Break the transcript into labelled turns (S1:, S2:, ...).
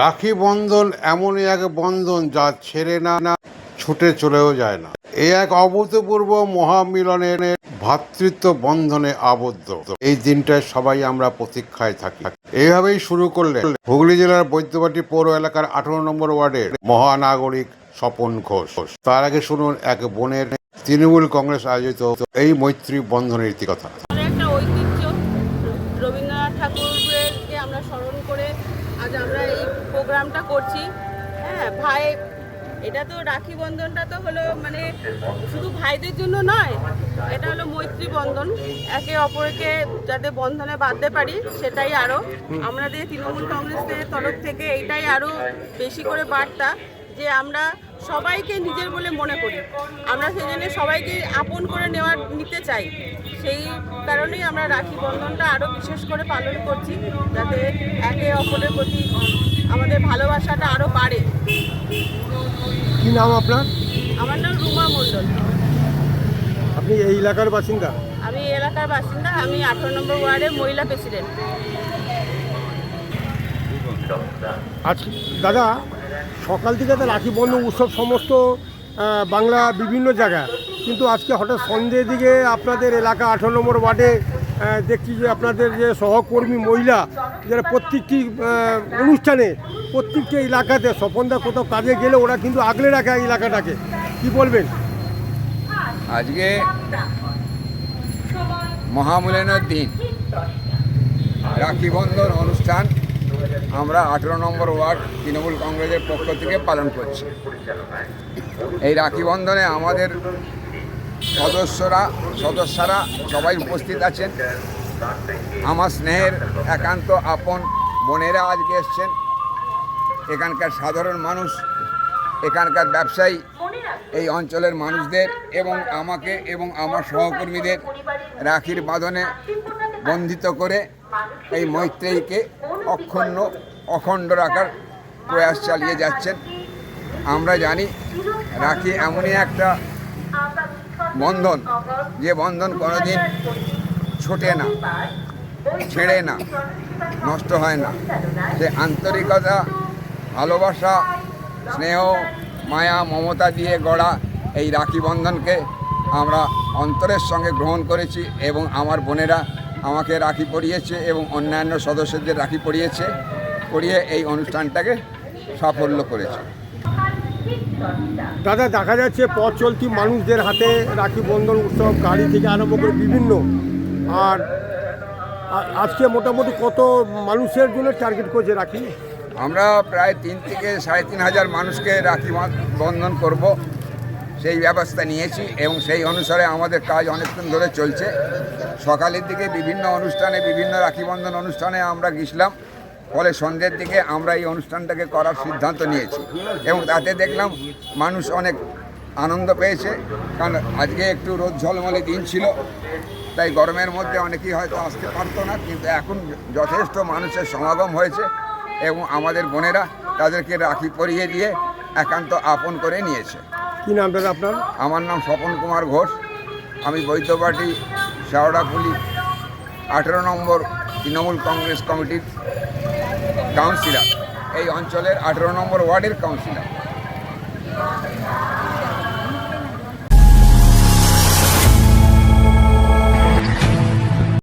S1: রাখি বন্ধন এমনই এক বন্ধন যা ছেড়ে না না, ছুটে চলেও যায় না। এই এক অভূতপূর্ব মহামিলনের ভ্রাতৃত্ব বন্ধনে আবদ্ধ। এই দিনটায় সবাই আমরা প্রতীক্ষায় থাকি। এইভাবেই শুরু করলে হুগলি জেলার বৈদ্যবাটি পৌর এলাকার আঠারো নম্বর ওয়ার্ডের মহানাগরিক স্বপন ঘোষ। তার আগে শুনুন এক বোনের তৃণমূল কংগ্রেস আয়োজিত এই মৈত্রী বন্ধনের
S2: একটা ঐতিহ্য। রবীন্দ্রনাথ ঠাকুরকে আমরা স্মরণ আজ আমরা এই প্রোগ্রামটা করছি। হ্যাঁ ভাই, এটা তো রাখি বন্ধনটা তো হলো মানে শুধু ভাইদের জন্য নয়, এটা হলো মৈত্রী বন্ধন। একে অপরকে যাতে বন্ধনে বাঁধতে পারি, সেটাই আরও আমাদের তৃণমূল কংগ্রেসের তরফ থেকে এটাই আরও বেশি করে বার্তা যে আমরা সবাইকে নিজের বলে মনে করি। আমরা সেই জন্য সবাইকে আপন করে নেওয়ার নিতে চাই। সেই কারণেই আমরা রাখি বন্ধনটা আরও বিশেষ করে পালন করছি যাতে একে অপরের প্রতি আমাদের ভালোবাসাটা আরও বাড়ে।
S3: কি নাম আপনার?
S2: আমার নাম রুমা মণ্ডল।
S3: আপনি এই এলাকার বাসিন্দা?
S2: আমি এই এলাকার বাসিন্দা আমি আঠারো নম্বর ওয়ার্ডের মহিলা প্রেসিডেন্ট।
S3: আজ দাদা সকাল থেকে তো রাখি বন্ধন উৎসব সমস্ত বাংলা বিভিন্ন জায়গা কিন্তু আজকে হঠাৎ সন্ধ্যের দিকে আপনাদের এলাকা আঠারো নম্বর ওয়ার্ডে দেখছি যে আপনাদের যে সহকর্মী মহিলা, যারা প্রত্যেকটি অনুষ্ঠানে, প্রত্যেকটি এলাকাতে স্বপনদা কোথাও কাজে গেলে ওরা কিন্তু আগলে রাখে এলাকাটাকে। কি বলবেন?
S4: আজকে মহামূল্যায়নের দিন। রাখি বন্ধন অনুষ্ঠান আমরা আঠেরো নম্বর ওয়ার্ড তৃণমূল কংগ্রেসের পক্ষ থেকে পালন করছি। এই রাখি বন্ধনে আমাদের সদস্যরা সদস্যরা সবাই উপস্থিত আছেন। আমার স্নেহের একান্ত আপন বোনেরা আজকে এসছেন। এখানকার সাধারণ মানুষ, এখানকার ব্যবসায়ী, এই অঞ্চলের মানুষদের এবং আমাকে এবং আমার সহকর্মীদের রাখির বাঁধনে বন্ধিত করে এই মৈত্রেয়ীকে অক্ষুণ্ণ অখণ্ড রাখার প্রয়াস চালিয়ে যাচ্ছেন। আমরা জানি রাখি এমনই একটা বন্ধন, যে বন্ধন কোনোদিন ছোটে না, ছেড়ে না, নষ্ট হয় না। সে আন্তরিকতা, ভালোবাসা, স্নেহ, মায়া, মমতা দিয়ে গড়া এই রাখি বন্ধনকে আমরা অন্তরের সঙ্গে গ্রহণ করেছি এবং আমার বোনেরা আমাকে রাখি পরিয়েছে এবং অন্যান্য সদস্যদের রাখি পরিয়েছে পরিয়ে এই অনুষ্ঠানটাকে সাফল্য করেছে।
S3: দাদা দেখা যাচ্ছে পথ চলতি মানুষদের হাতে রাখি বন্ধন উৎসব গাড়ি থেকে আরম্ভ করে বিভিন্ন। আর আজকে মোটামুটি কত মানুষের জন্য টার্গেট করছে রাখি?
S4: আমরা প্রায় তিন থেকে সাড়ে তিন হাজার মানুষকে রাখি বন্ধন করব। সেই ব্যবস্থা নিয়েছি এবং সেই অনুসারে আমাদের কাজ অনেকক্ষণ ধরে চলছে। সকালের দিকে বিভিন্ন অনুষ্ঠানে, বিভিন্ন রাখিবন্ধন অনুষ্ঠানে আমরা গেছিলাম ফলে সন্ধ্যের দিকে আমরা এই অনুষ্ঠানটাকে করার সিদ্ধান্ত নিয়েছি এবং তাতে দেখলাম মানুষ অনেক আনন্দ পেয়েছে। কারণ আজকে একটু রোদ ঝলমলে দিন ছিল, তাই গরমের মধ্যে অনেকেই হয়তো আসতে পারতো না, কিন্তু এখন যথেষ্ট মানুষের সমাগম হয়েছে এবং আমাদের বোনেরা তাদেরকে রাখি পরিয়ে দিয়ে একান্ত আপন করে নিয়েছে।
S3: কি নাম দাদা আপনার?
S4: আমার নাম স্বপন কুমার ঘোষ। আমি বৈদ্যবাটি শেওড়াপুলি আঠেরো নম্বর তৃণমূল কংগ্রেস কমিটির কাউন্সিলর। এই অঞ্চলের আঠেরো নম্বর ওয়ার্ডের কাউন্সিলর।